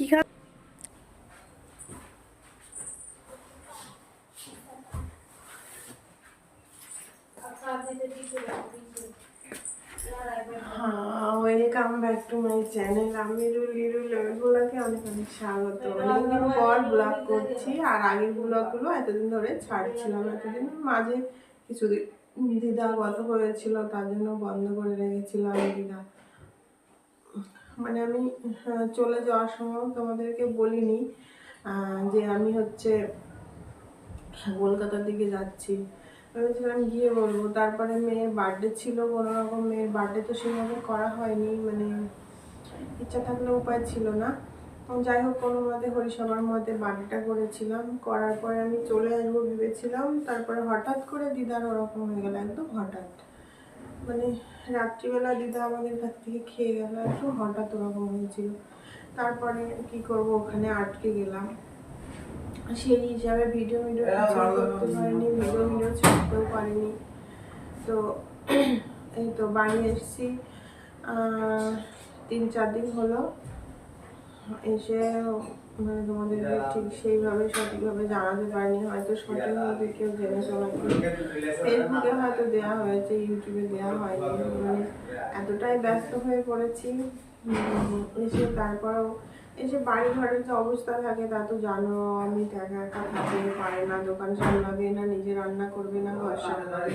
কি খা চ্যানেল আমি লেগুলাকে অনেক স্বাগত। অনেকদিন পর ব্লগ করছি, আর আগের এতদিন ধরে ছাড়ছিলাম। এতদিন মাঝে কিছুদিন দিদা গত হয়েছিল, তার জন্য বন্ধ করে রেখেছিলাম দিদা। মানে আমি চলে যাওয়ার সময় তোমাদেরকে বলিনি যে আমি হচ্ছে কলকাতার দিকে যাচ্ছি। ভেবেছিলাম গিয়ে বলব। তারপরে মেয়ের বার্থডে ছিল, কোনো রকম মেয়ের বার্থডে তো সেভাবে করা হয়নি মানে ইচ্ছা থাকলে উপায় ছিল না। যাই হোক, কোনো মতে হরিসভার মধ্যে বার্থডেটা করেছিলাম। করার পরে আমি চলে আসব ভেবেছিলাম। তারপরে হঠাৎ করে দিদার ওরকম হয়ে গেল, একদম হঠাৎ। মানে রাত্রিবেলা দিদা আমাদের কাছ থেকে খেয়ে গেল একটু হঠাৎ ওরকম হয়েছিল। তারপরে কি করব ওখানে আটকে গেলাম। সেই হিসাবে ভিডিও ভিডিও কিছু করতে পারিনি ভিডিও ভিডিও ছাড়তেও পারিনি। তো এই তো বাড়ি এসেছি। তিন চার দিন হলো। এসে মানে তোমাদেরকে ঠিক সেইভাবে সঠিকভাবে জানাতে পারিনি হয়তো সঠিকভাবে কেউ জেনেছো ফেসবুকে হয়তো দেওয়া হয়েছে ইউটিউবে দেওয়া হয়নি। মানে এতটাই ব্যস্ত হয়ে পড়েছি। এসে তারপরেও এসে বাড়ি ঘরের যে অবস্থা থাকে তা তো জানো আমি একা একা থাকতে পারে না দোকান সামলাবে না নিজে রান্না করবে না ঘর সামলাবে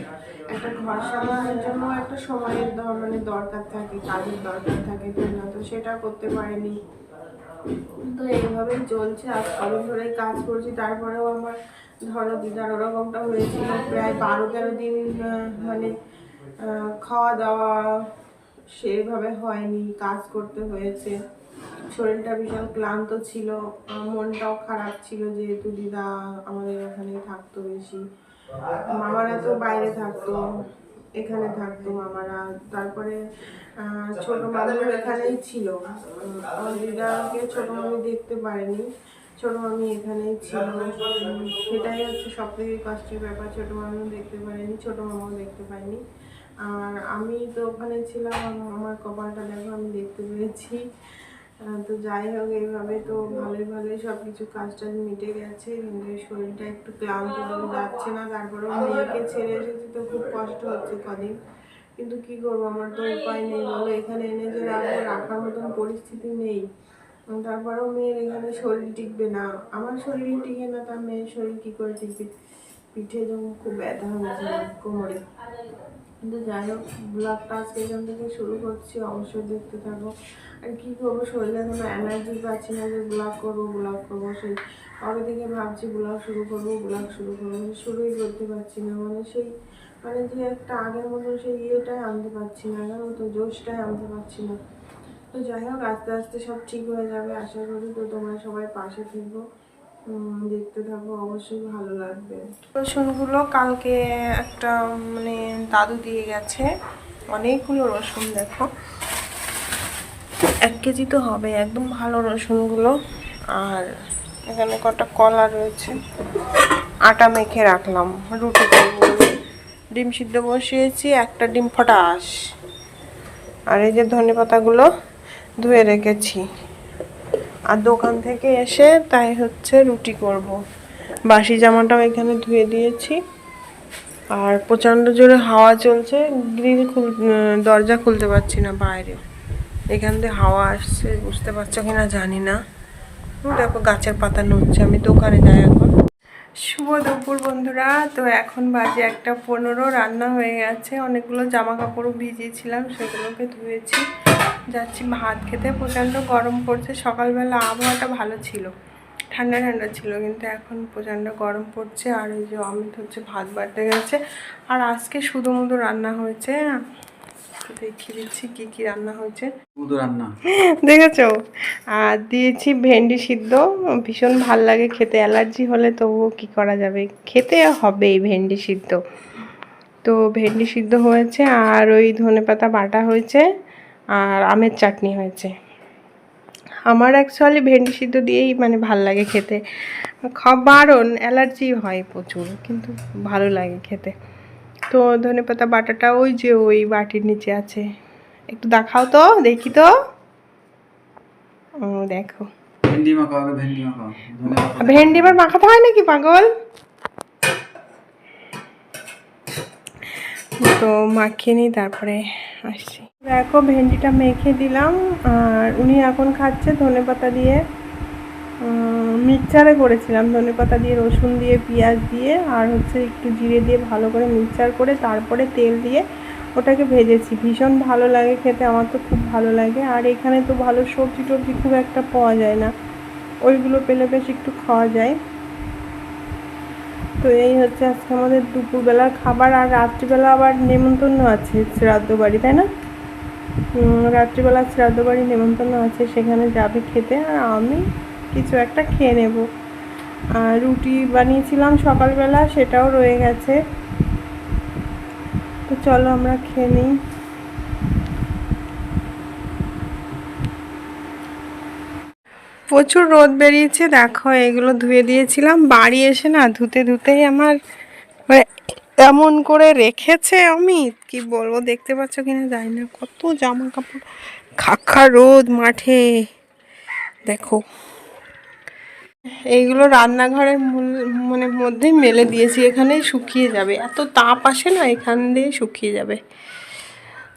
একটা ঘর সামলানোর জন্য একটা সময়ের মানে দরকার থাকে কাজের দরকার থাকে তো সেটা করতে পারেনি। তো এইভাবেই চলছে আজ কদিন ধরেই কাজ করছি। তারপরেও আমার, ধরো দিদার ওরকমটা হয়েছিল, প্রায় বারো তেরো দিন মানে খাওয়া দাওয়া সেভাবে হয়নি, কাজ করতে হয়েছে। শরীরটা ভীষণ ক্লান্ত ছিল মনটাও খারাপ ছিল যেহেতু দিদা আমাদের ওখানে থাকতো বেশি। মামারা তো বাইরে থাকতো। এখানে থাকতো মামারা। তারপরে ছোট মামু এখানেই ছিল। দিদাকে ছোট মামি দেখতে পারেনি। ছোট মামি এখানেই ছিল। সেটাই হচ্ছে সব থেকে কষ্টের ব্যাপার। ছোট মামিও দেখতে পারেনি ছোট মামাও দেখতে পায়নি আর আমি তো ওখানে ছিলাম আমার কপালটা দেখো আমি দেখতে পেরেছি। আহ, তো যাই হোক, এইভাবে তো ভালোই ভালোই সব কিছু কাজ টাজ মিটে গেছে। কিন্তু শরীরটা একটু ক্লান্ত যাচ্ছে না। তারপরেও মেয়েকে ছেড়ে এসেছি তো খুব কষ্ট হচ্ছে কদিন। কিন্তু কি করব, আমার তো উপায় নেই। বলো, এখানে এনে যে রাখব, রাখার মতন পরিস্থিতি নেই। তারপরেও মেয়ের এখানে শরীর টিকবে না। আমার শরীর টিকে না, তার মেয়ের শরীর কি করে টিকবে? পিঠে যেমন খুব ব্যথা হয়েছে, কোমরে। কিন্তু যাই হোক ব্লগটা আজকে এখান থেকে শুরু করছি, অবশ্যই দেখতে থাকো। আর কি করব, শরীরে কোনো এনার্জি পাচ্ছি না যে ব্লগ করব ব্লগ করব, সেই কবে থেকে ভাবছি ব্লগ শুরু করব ব্লগ শুরু করব শুরুই করতে পারছি না। মানে সেই মানে যে একটা আগের মতো সেই ইয়েটাই আনতে পারছি না জানো মতো জোশটাই আনতে পারছি না। তো যাই হোক, আস্তে আস্তে সব ঠিক হয়ে যাবে, আশা করি তো তোমরা সবাই পাশে থাকব দেখতে থাকো অবশ্যই ভালো লাগবে। রসুনগুলো কালকে একটা মানে দাদু দিয়ে গেছে। অনেকগুলো রসুন, দেখো। এক কেজি তো হবে, একদম ভালো রসুনগুলো। আর এখানে কটা কলা রয়েছে। আটা মেখে রাখলাম, রুটি ডিম সিদ্ধ বসিয়েছি, একটা ডিম ফটাস। আর এই যে ধনে পাতাগুলো ধুয়ে রেখেছি। আর দোকান থেকে এসে তাই হচ্ছে রুটি করব। বাসি জামাটাও এখানে ধুয়ে দিয়েছি। আর প্রচণ্ড জোরে হাওয়া চলছে, গ্রিল খুল দরজা খুলতে পারছি না বাইরে। এখান দিয়ে হাওয়া আসছে, বুঝতে পারছ কি না জানি না। দেখো গাছের পাতা নড়ছে, আমি দোকানে যাই এখন। শুভ দুপুর বন্ধুরা, তো এখন বাজে একটা পনেরো, রান্না হয়ে গেছে। অনেকগুলো জামা কাপড়ও ভিজিয়েছিলাম, সেগুলোকে ধুয়েছি। যাচ্ছি ভাত খেতে প্রচণ্ড গরম পড়ছে। সকালবেলা আবহাওয়াটা ভালো ছিল। ঠান্ডা ঠান্ডা ছিল কিন্তু এখন প্রচণ্ড গরম পড়ছে। আর এই যে অমিত হচ্ছে ভাত বাড়তে গেছে। আর আজকে শুধু মধু রান্না হয়েছে। তো দেখিয়ে দিচ্ছি কী কী রান্না হয়েছে। রান্না। দেখেছ? আর দিয়েছি ভেন্ডি সিদ্ধ। ভীষণ ভালো লাগে খেতে। অ্যালার্জি হলে তবুও কি করা যাবে? খেতে হবে ভেন্ডি সিদ্ধ। তো ভেন্ডি সিদ্ধ হয়েছে। আর ওই ধনেপাতা বাটা হয়েছে। আর আমের চাটনি হয়েছে। আমার অ্যাকচুয়ালি ভেন্ডি সিদ্ধ দিয়েই মানে ভালো লাগে খেতে। বারণ অ্যালার্জি হয় প্রচুর কিন্তু ভালো লাগে খেতে। তো ধনেপাতা বাটাটা ওই যে ওই বাটির নিচে আছে। একটু দেখাও তো দেখি তো। ও দেখো। ভেন্ডি আগে ভেন্ডি ধনে ভেন্ডি এবার মাখাতে হয় নাকি পাগল? তো মাখিয়ে নিই, তারপরে আসছি। দেখো, ভেন্ডিটা মেখে দিলাম, আর উনি এখন খাচ্ছে ধনে পাতা দিয়ে। মিক্সচারে করেছিলাম, ধনে পাতা দিয়ে, রসুন দিয়ে, পেঁয়াজ দিয়ে, আর হচ্ছে একটু জিরে দিয়ে ভালো করে মিক্সচার করে তারপরে তেল দিয়ে ওটাকে ভেজেছি। ভীষণ ভালো লাগে খেতে, আমার তো খুব ভালো লাগে। আর এখানে তো ভালো সবজি টবজি খুব একটা পাওয়া যায় না। ওইগুলো পেলে বেশ একটু খাওয়া যায়। তো এই হচ্ছে আজকে আমাদের দুপুরবেলার খাবার আর রাত্রিবেলা আবার নেমন্তন্ন আছে শ্রাদ্ধ বাড়ি তাই না? রাত্রিবেলা শ্রাদ্ধ বাড়ি নেমন্তন্ন আছে, সেখানে যাবে খেতে আর আমি কিছু একটা খেয়ে নেব। আর রুটি বানিয়েছিলাম সকালবেলা, সেটাও রয়ে গেছে। তো চলো আমরা খেয়ে নিই। প্রচুর রোদ বেরিয়েছে, দেখো, এগুলো ধুয়ে দিয়েছিলাম। বাড়ি এসে না ধুতে ধুতেই আমার মানে এমন করে রেখেছে অমিত, কি বলব, দেখতে পাচ্ছ কিনা জানি না। কত জামা কাপড় খাখা রোদ মাঠে। দেখো, এইগুলো রান্নাঘরের মূল- মানে মধ্যেই মেলে দিয়েছি, এখানেই শুকিয়ে যাবে। এত তাপ আসে না, এখান দিয়ে শুকিয়ে যাবে।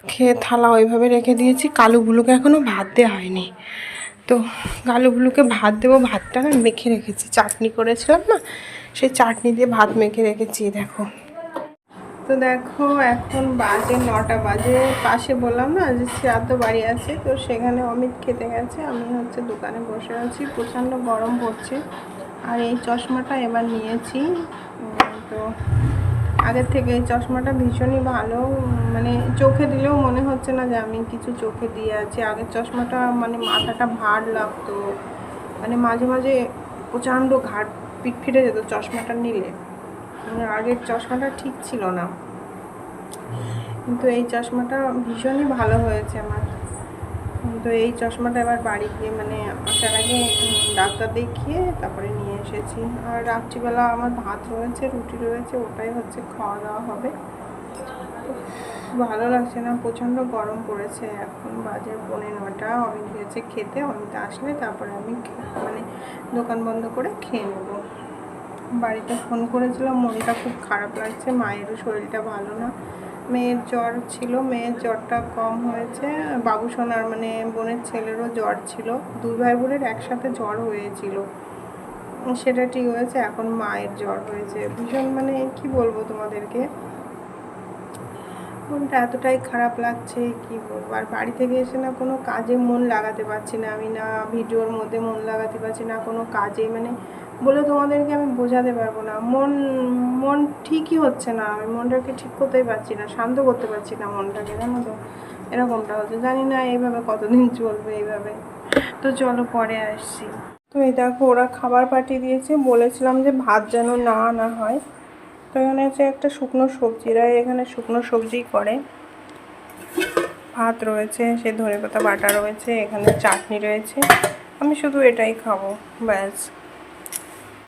খেয়ে থালা ওইভাবে রেখে দিয়েছি, কালুগুলোকে এখনও ভাত দেওয়া হয়নি। তো কালুগুলোকে ভাত দেবো, ভাতটা না মেখে রেখেছি। চাটনি করেছিলাম না, সেই চাটনি দিয়ে ভাত মেখে রেখেছি, দেখো। তো দেখো, এখন বাজে নটা বাজে। পাশে বললাম না যে শ্রাদ্ধ বাড়ি আছে, তো সেখানে অমিত খেতে গেছে। আমি হচ্ছে দোকানে বসে আছি, প্রচণ্ড গরম পড়ছে। আর এই চশমাটা এবার নিয়েছি। তো আগের থেকে এই চশমাটা ভীষণই ভালো মানে চোখে দিলেও মনে হচ্ছে না যে আমি কিছু চোখে দিয়ে আছি। আগের চশমাটা মানে মাথাটা ভার লাগতো মানে মাঝে মাঝে প্রচণ্ড ঘাট পিটফিটে যেত চশমাটা নিলে। মানে আগের চশমাটা ঠিক ছিল না। কিন্তু এই চশমাটা ভীষণই ভালো হয়েছে আমার। তো এই চশমাটা এবার বাড়ি গিয়ে মানে আসার আগে ডাক্তার দেখিয়ে তারপরে নিয়ে এসেছি। আর রাত্রিবেলা আমার ভাত রয়েছে, রুটি রয়েছে, ওটাই হচ্ছে খাওয়া দাওয়া হবে। ভালো লাগছে না, প্রচণ্ড গরম পড়েছে। এখন বাজে পৌনে নটা অমিত গেছে খেতে, অমিত আসলে তারপরে আমি মানে দোকান বন্ধ করে খেয়ে নেব। বাড়িতে ফোন করেছিলাম, মনটা খুব খারাপ লাগছে, মায়েরও শরীরটা ভালো না। মেয়ের জ্বর ছিল, মেয়ের জ্বরটা কম হয়েছে। বাবু সোনার মানে বোনের ছেলেরও জ্বর ছিল। দুই ভাই বোনের একসাথে জ্বর হয়েছিল। সেটা ঠিক হয়েছে, এখন মায়ের জ্বর হয়েছে। ভীষণ মানে কি বলব তোমাদেরকে? মনটা এতটাই খারাপ লাগছে, কি বলব? আর বাড়ি থেকে এসে না কোনো কাজে মন লাগাতে পারছি না। আমি না ভিডিওর মধ্যে মন লাগাতে পারছি না, কোনো কাজে মানে বলে তোমাদেরকে আমি বোঝাতে পারব না। মন মন ঠিকই হচ্ছে না। আমি মনটাকে ঠিক করতেই পারছি না, শান্ত করতে পারছি না মনটাকে, জানো তো? এরকমটা হচ্ছে। জানি না এইভাবে কতদিন চলবে এইভাবে। তো চলো পরে আসছি। তো এই দেখো, ওরা খাবার পাঠিয়ে দিয়েছে। বলেছিলাম যে ভাত যেন না আনা হয়। তো এখানে হচ্ছে একটা শুকনো সবজিরা এখানে শুকনো সবজি করে। ভাত রয়েছে, সে ধনেপাতা বাটা রয়েছে, এখানে চাটনি রয়েছে। আমি শুধু এটাই খাব, ব্যাস।